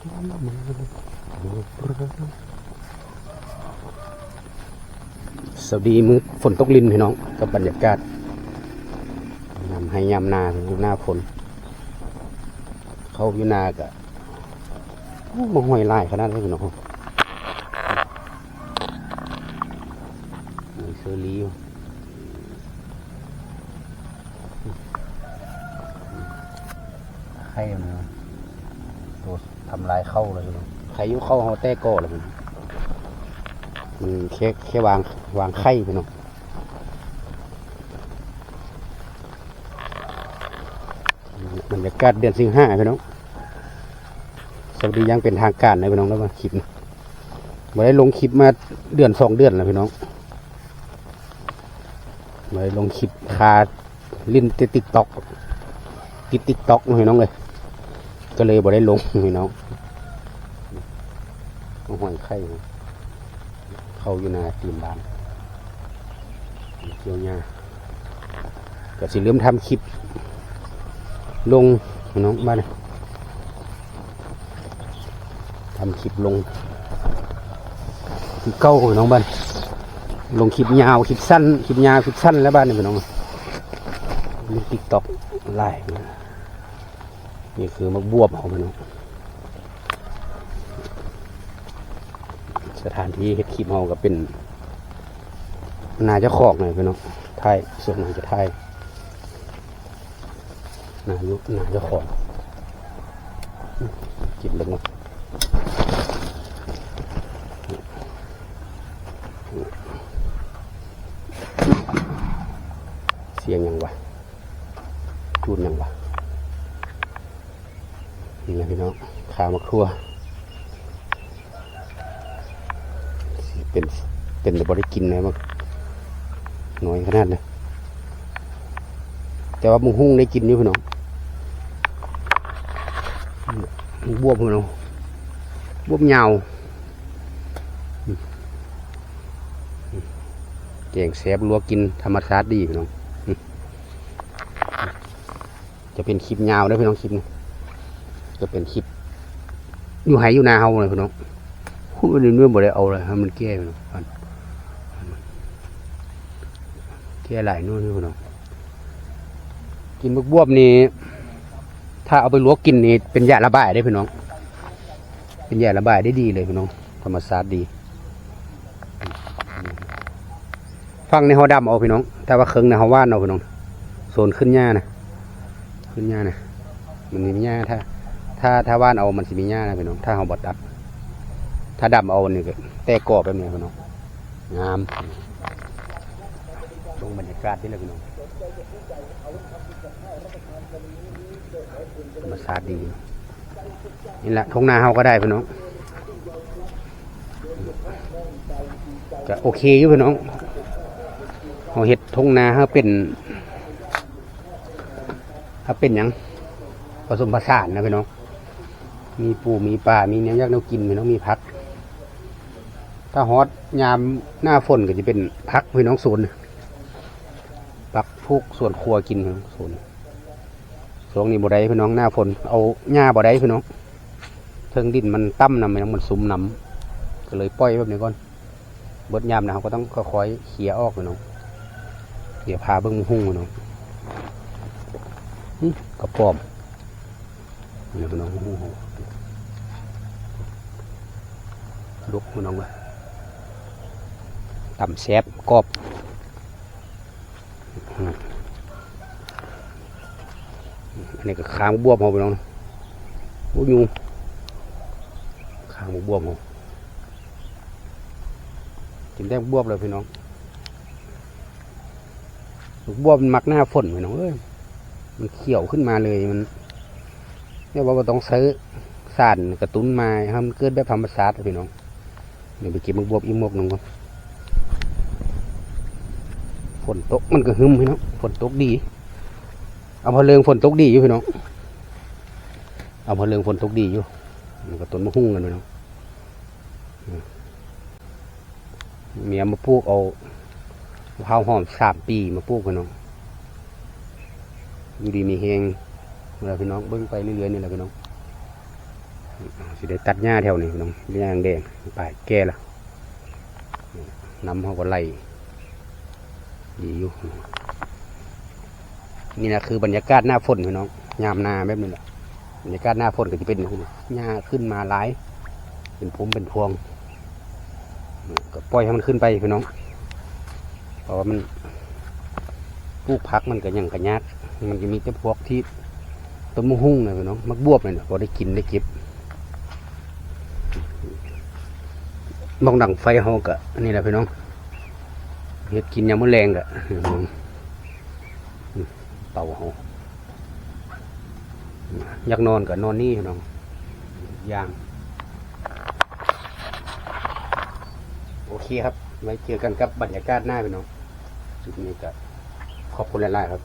สวัสดีมือฝนตกลินพี่น้องกับบรรยากาศยำให้ยำนาอยู่หน้าฝนเขาอยู่นากะโอ้มห้อยลายขนาดนี้พี่น้องมีเซอร์ลีอยู่ไข่มันตัว ทำลายเข้าเลยพี่น้องไข่อยุเข้าเขาแต้ก่อเลยพี่น้องมันแค่แค่วางวางไข่พี่น้องบรรยากาศเดือนสิงห้าพี่น้องสวัสดียังเป็นทางการนะพี่น้องแล้วมาคลิปมาได้ลงคลิปมาเดือนสองเดือนแล้วพี่น้องมาได้ลงคลิปคาลิ้นติดติ๊กต็อกติดติ๊กต็อกพี่น้องเลย ก็เลยบ่ได้ลงพี่น้องเอาหอยไข่เข้าอยู่นาตีนบานเกี่ยวหญ้าก็สิเริ่มทำคลิป ลงพี่น้องบ้านทำคลิปลงคลิปเก้าพี่น้องบ้านลงคลิปยาวคลิปสั้นคลิปยาวคลิปสั้นแล้วบ้านนี่พี่น้องลงติ๊กต็อกไลฟ์ นี่คือมักบวบของพี่น้องสถานที่เฮ็ดคลิปเฮาก็เป็นนาจะขอกหน่อยพี่น้องไทยส่วนหน่อยจะไทยนายุนาจ้าของกินลงมาเสียงยังวะจูนยังวะ นี่นะพี่น้องขามาครัวสิเป็นเป็นแต่บริกินนะมั้งน้อยขนาดเลยแต่ว่ามุงหุ้งได้กินอยู่พี่น้องบวบพี่น้องบวบยาวอืมอืมแกงแซบลวกกินธรรมชาติดีพี่น้องจะเป็นคลิปยาวได้อพี่น้องคลิปนี้ จะเป็นคลิปอยู่ไหอยู่นาเฮาเลยพี่น้องพูดไปเรื่อยๆบ่ได้เอาเลยให้มันแก้พี่น้องแก้หลายนู่นนี่พี่น้องกินบกบวบนี่ถ้าเอาไปลวกกินนี่เป็นยาระบายได้พี่น้อง เป็นยาระบายได้ดีเลยพี่น้องธรรมชาติดีฟังในหอดำเอาพี่น้อง แต่ว่าเคืองในหอว่านเอาพี่น้องโซนขึ้นหญ้านะขึ้นหญ้านะมันมีหญ้าถ้า ถ้าถ้าว่านเอามันสิมีหญ้านะพี่น้อง ถ้าเขาบดดับ ถ้าดำเอานี่ก็แต่กรอบแบบนี้พี่น้อง งามลงบรรยากาศที่เลยพี่น้องธรรมชาติดี นี่แหละทงนาเฮาก็ได้พี่น้องก็โอเคอยู่พี่น้องเฮาเฮ็ดทงนาเฮาเป็นเฮาเป็นยังผสมผสานนะพี่น้อง มีปูมีปลามีเนื้อย่างแนวกินพี่น้องมีผัก ถ้าฮอตยามหน้าฝนก็จะเป็นผักพี่น้องสวนผักพวกส่วนครัวกินพี่น้องสวนช่วงนี้บ่ได้พี่น้องหน้าฝนเอาหญ้าบ่ได้พี่น้องเทิงดินมันต่ำนำมันมันซุมนำก็เลยปล่อยแบบนี้ก่อนเบิดยามนะเขาก็ต้องค่อยๆเขี่ยออกพี่น้องเขี่ยพาเบิ้งหุ่งพี่น้องกระป๋อมนี่พี่น้องหุ่ง ลุกน้องเลยต่ำแซบกอบอันนี้ก็ค้างบวบเขาไปน้องบวบยุงค้างบวบเขากินได้บวบเลยพี่น้องบวบมันมักหน้าฝนพี่น้องเอ้ยมันเขียวขึ้นมาเลยมันเนี่ยว่าต้องซื้อสารกระตุ้นมาให้มันเกิดแบบธรรมชาติพี่น้อง เดี๋ยวไปเก็บมักบวบอีมกหนึ่งก่อนฝนตกมันก็หึมพี่น้องฝนตกดีเอาพอเรืองฝนตกดีอยู่พี่น้องเอาพอเรืองฝนตกดีอยู่มันก็ต้นมะฮุ่งกันพี่น้องเมียมาปลูกเอามะพร้าวหอมสามปีมาปลูกพี่น้องอยู่ดีมีแหงเวลาพี่น้องเบิ้งไปเรื่อยๆนี่แหละพี่น้อง สิได้ตัดหญ้าแถวนี้น้องหญ้าแดงไปแก่ละน้ำเขาก็ไล่ดีอยู่นี่นะคือบรรยากาศหน้าฝนพี่น้องยามนาแบบนี้แหละบรรยากาศหน้าฝนก็จะเป็นนะหญ้าขึ้นมาหลาย เป็นพุ่มเป็นพวง ก็ปล่อยให้มันขึ้นไปพี่น้อง เพราะว่ามันปลูกพักมันก็ยังกระยากมันจะมีแต่พวกที่ต้นมะฮุ่งนะพี่น้องมักบวบเลยเนะพอได้กินได้เก็บ มองดังไฟเฮากะอันนี้แหละพี่น้องเห็ดกินยามมื้อแรงกะเต่าเฮาอยากนอนก็นอนนี่พี่น้องย่างโอเคครับ ไว้เจอกันกับบรรยากาศหน้าพี่น้องจุดนี้ก็ขอบคุณหลายๆครับ